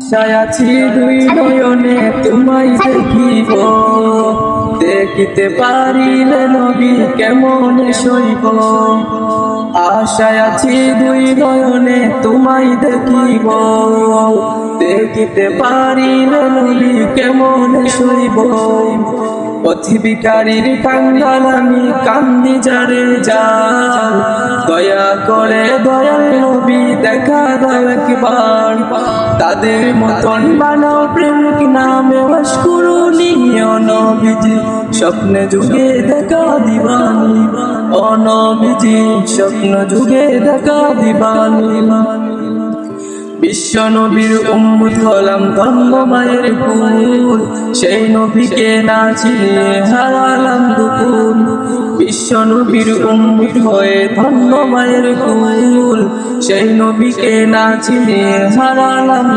আছি দুই নয়নে তোমায় দেখিব। দেখিতে পারিলে নবী কেমন সইব? আশায় আছি দুই নয়নে তোমায় দেখিব। দেখিতে পারিলে নবী কেমন সইব? পথিবিকারীর কাঙ্গাল আমি কান্দি যারে যান দয়া করে দয়াল নবী দেখা দাও একবার। তাদের মতন বানাও নামে অস্কুরুনি অনবিজি। স্বপ্নে যুগে দেখা দিবানি। অনবিজি, স্বপ্ন যুগে দেখা দিবানি। বিশ্ব নবীর উম্মত হলাম মায়ের কুল সেই নবীকে না চিনে হারালাম নবীর উম্মত হয়ে ধন্য মায়ের কুল সেই নবীকে না চিনে হারালাম